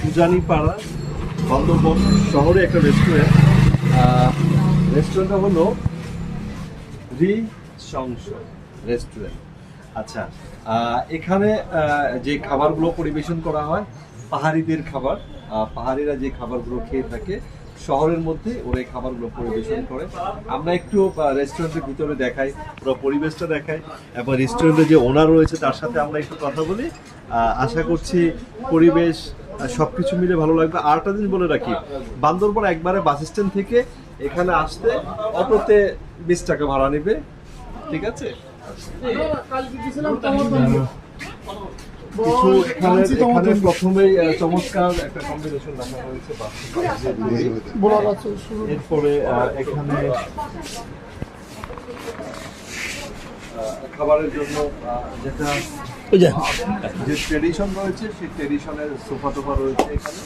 পূজানীপাড়া বান্দরবন শহরে একটা রেস্টুরেন্ট রেস্টুরেন্টটা হলো রি সংস রেস্টুরেন্ট আচ্ছা এখানে যে খাবারগুলো পরিবেশন করা হয়, পাহাড়িদের খাবার পাহাড়িরা যে খাবারগুলো খেয়ে থাকে শহরের মধ্যে ওরা এই খাবারগুলো পরিবেশন করে। আমরা একটু রেস্টুরেন্টের ভিতরে দেখাই, পুরো পরিবেশটা দেখাই, এবং রেস্টুরেন্টের যে ওনার রয়েছে তার সাথে আমরা একটু কথা বলি। আশা করছি পরিবেশ সব কিছু মিলে ভালো লাগবে। আরেকটা দিন বলে রাখি, বান্দরবন একবারে বাস স্ট্যান্ড থেকে এখানে আসতে অটোতে বিশ টাকা ভাড়া নেবে। ঠিক আছে? কিছু এখানে এখানে প্রথমেই চমৎকার একটা কম্বিনেশন রাখা হয়েছে এরপরে এখানে খাবারের জন্য যেটা যে। ট্রেডিশন রয়েছে সেই ট্রেডিশনের সোফা টোফা রয়েছে এখানে।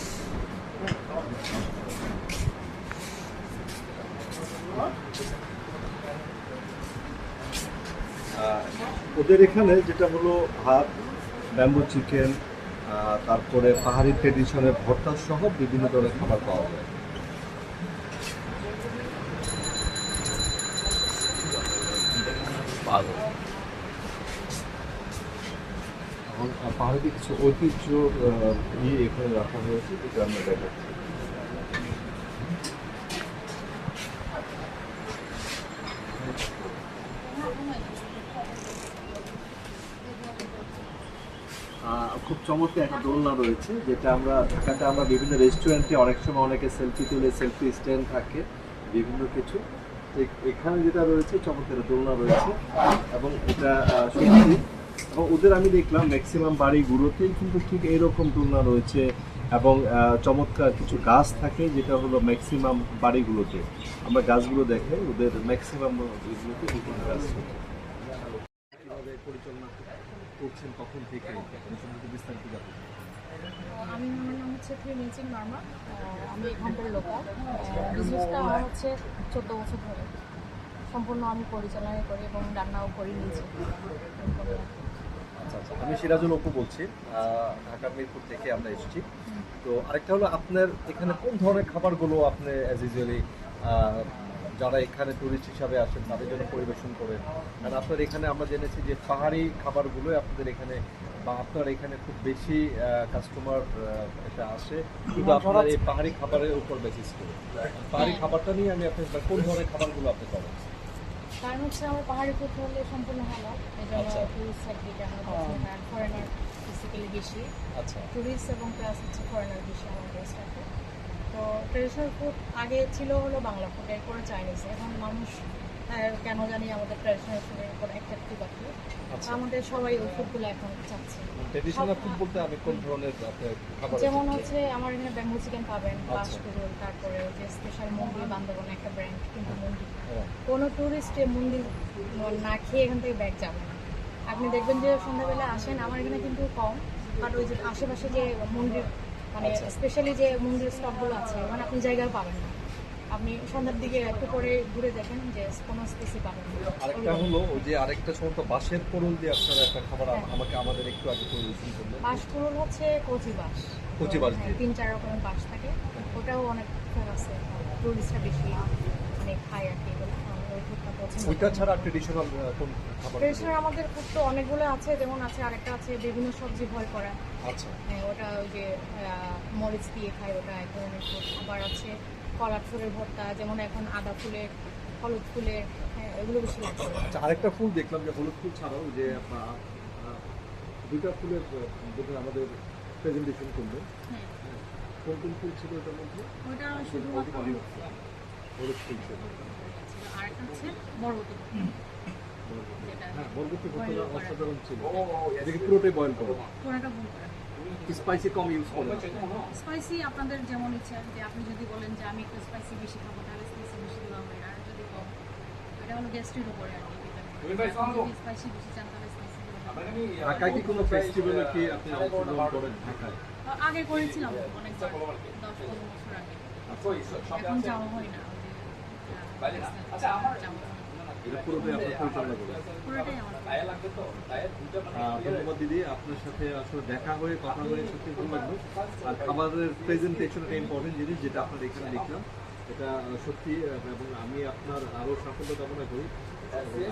ওদের এখানে যেটা হলো ভাত ব্যাম্বু চিকেন তারপরে পাহাড়ি ট্রেডিশনের ভর্তা সহ বিভিন্ন ধরনের খাবার পাওয়া যায়। পাহাড়িতে পাহাড়ি কিছু ঐতিহ্য এখানে রাখা হয়েছে, যেটা খুব চমৎকার একটা দোলনা রয়েছে, যেটা আমরা, ঢাকাতে আমরা বিভিন্ন রেস্টুরেন্টে অনেক সময় অনেকে সেলফি তুলে সেলফি স্ট্যান্ড থাকে, বিভিন্ন কিছু। এখানে যেটা রয়েছে, চমৎকার দোলনা রয়েছে, এবং এটা সত্যি। এবং ওদের আমি দেখলাম ম্যাক্সিমাম বাড়িগুলোতেই কিন্তু ঠিক এইরকম দোলনা রয়েছে, এবং চমৎকার কিছু গাছ থাকে, যেটা হলো ম্যাক্সিমাম বাড়িগুলোতে আমরা গাছগুলো দেখাই, ওদের ম্যাক্সিমাম গাছ পরিচালনা করছেন কখন থেকে? বিস্তারিত জানতে আমি আমার নাম হচ্ছে ত্রিনিচিন মার্মা। আমি এখানকার লোকাল বিজনেসটা আমার হচ্ছে চোদ্দ বছর ধরে। সম্পূর্ণ আমি পরিচালনা করি এবং রান্নাও করি নিজে। আচ্ছা আচ্ছা। আমি সিরাজুল অপু বলছি। ঢাকা মিরপুর থেকে আমরা এসেছি। তো আরেকটা হলো আপনার এখানে কোন ধরনের খাবারগুলো আপনি অ্যাজ ইউজুয়ালি যারা এখানে টুরিস্ট হিসাবে আসেন তাদের জন্য পরিবেশন করেন। কারণ আপনার এখানে আমরা জেনেছি যে পাহাড়ি খাবারগুলো আপনাদের এখানে বা আপনার এখানে খুব বেশি কাস্টমার এটা আসে। কিন্তু আপনার এই পাহাড়ি খাবারের উপর বেসিস করে। পাহাড়ি খাবারটা নিয়ে আমি আপনার কোন ধরনের খাবারগুলো আপনি করেন? কারণ হচ্ছে আমার পাহাড়ি সম্পূর্ণ জন্য আচ্ছা। টুরিস্ট আমরা পছন্দ আর ফরেনার বেসিক্যালি বেশি। আচ্ছা। টুরিস্ট এবং প্লাস হচ্ছে ফরেনার বেশি আমার তো ট্রেডিশনাল ফুড আগে ছিল হলো বাংলা ফুড এরপরে চাইনিজ। এখন মানুষ কেন জানি আমাদের ট্রেডিশনাল ফুডের উপর অ্যাট্রাক্টিভ আছে আচ্ছা। আমাদের সবাই ওই ফুডগুলো এখন চাচ্ছে। ট্রেডিশনাল ফুড বলতে আমি কোন ধরনের খাবার যেমন হচ্ছে আমার এখানে ব্যাম্বু চিকেন পাবেন আচ্ছা। বাসপুরুল তারপরে যে স্পেশাল মন্দির বান্দরবনে একটা ব্র্যান্ড কিন্তু মন্দির। হ্যাঁ। কোনো টুরিস্টে মন্দির না খেয়ে এখান থেকে ব্যাগ যাবে না। আপনি দেখবেন যে সন্ধ্যাবেলা আসেন আমার এখানে কিন্তু কম বাট ওই যে আশেপাশে যে মন্দির মানে আচ্ছা। স্পেশালি যে মন্দির স্টপগুলো আছে মানে আপনি জায়গা পাবেন না। আপনি সন্ধ্যার দিকে একটু পরে ঘুরে দেখেন যে কোনো স্পেসই পাবেন আরেকটা হলো ওই যে আরেকটা বাঁশের পোড়ল দিয়ে আপনারা একটা খাবার আমাকে আমাদের একটু আগে পরিবেশন করলেন। বাঁশপুরুল হচ্ছে কচি বাঁশ। কচি বাঁশ হ্যাঁ, তিন চার রকমের বাঁশ থাকে। ওটাও অনেক ফেমাস টুরিস্টরা বেশি মানে খায় আর কি এগুলো। আমার ওই ফুডটা পছন্দ ওইটা ছাড়া ট্রেডিশনাল কোন খাবার? ট্রেডিশনাল আমাদের ফুড তো অনেকগুলো আছে যেমন আছে আরেকটা আছে বিভিন্ন সবজি ভয় করা। আচ্ছা। হ্যাঁ ওটা ওই যে মরিচ দিয়ে খায় ওটা এক ধরনের আবার আছে। কলার ফুলের ভর্তা যেমন এখন আদা ফুলের হলুদ ফুলের হ্যাঁ এগুলো বেশি আচ্ছা আরেকটা ফুল দেখলাম যে হলুদ ফুল ছাড়াও যে আপনার দুইটা ফুলের বোধহয় আমাদের প্রেজেন্টেশন করলেন হ্যাঁ কোন কোন ফুল ছিল এটার মধ্যে? ওটা হলুদ ফুল ছিল। বরবটি। হ্যাঁ বলব Boil করা। অসাধারণ ছিল। এটাকে পুরোটাই বয়েল করো। পুরোটা ভুল করা। স্পাইসি কম ইউজ করো। স্পাইসি আপনাদের যেমন ইচ্ছা যে আপনি যদি বলেন যে আমি একটু স্পাইসি বেশি খাব তাহলে স্পাইসি বেশি দেওয়া হয়। আর যদি কম এটা হলো গ্যাস্ট্রির উপরে আর কি স্পাইসি বেশি চান তাহলে স্পাইসি ঢাকায় কি কোনো ফেস্টিভ্যালে কি আপনি অংশগ্রহণ করেন ঢাকায়? আগে করেছিলাম অনেকবার দশ বছর আগে। এখন যাওয়া হয় না। ধন্যবাদ। দিদি আপনার সাথে আসলে দেখা হয়ে কথা হয়ে সত্যি ভালো লাগল আর খাবারের প্রেজেন্টেশন একটা ইম্পর্টেন্ট জিনিস যেটা আপনার এখানে দেখলাম এটা সত্যি এবং আমি আপনার আরও সাফল্য কামনা করি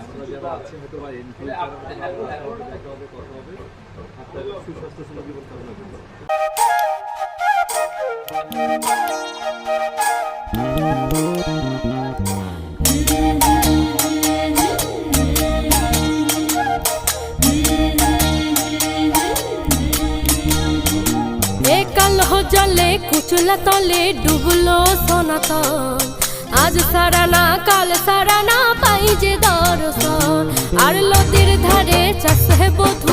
আমরা যারা আছি হয়তো বা ইন ফিউচার দেখা হবে কথা হবে সুস্বাস্থ্য জীবন কামনা করি জলে কুচুলা তলে ডুবলো সনাতন। আজ সারা না কাল সারা না পাই যে দর্শন। আর নদীর ধারে চাষে বধু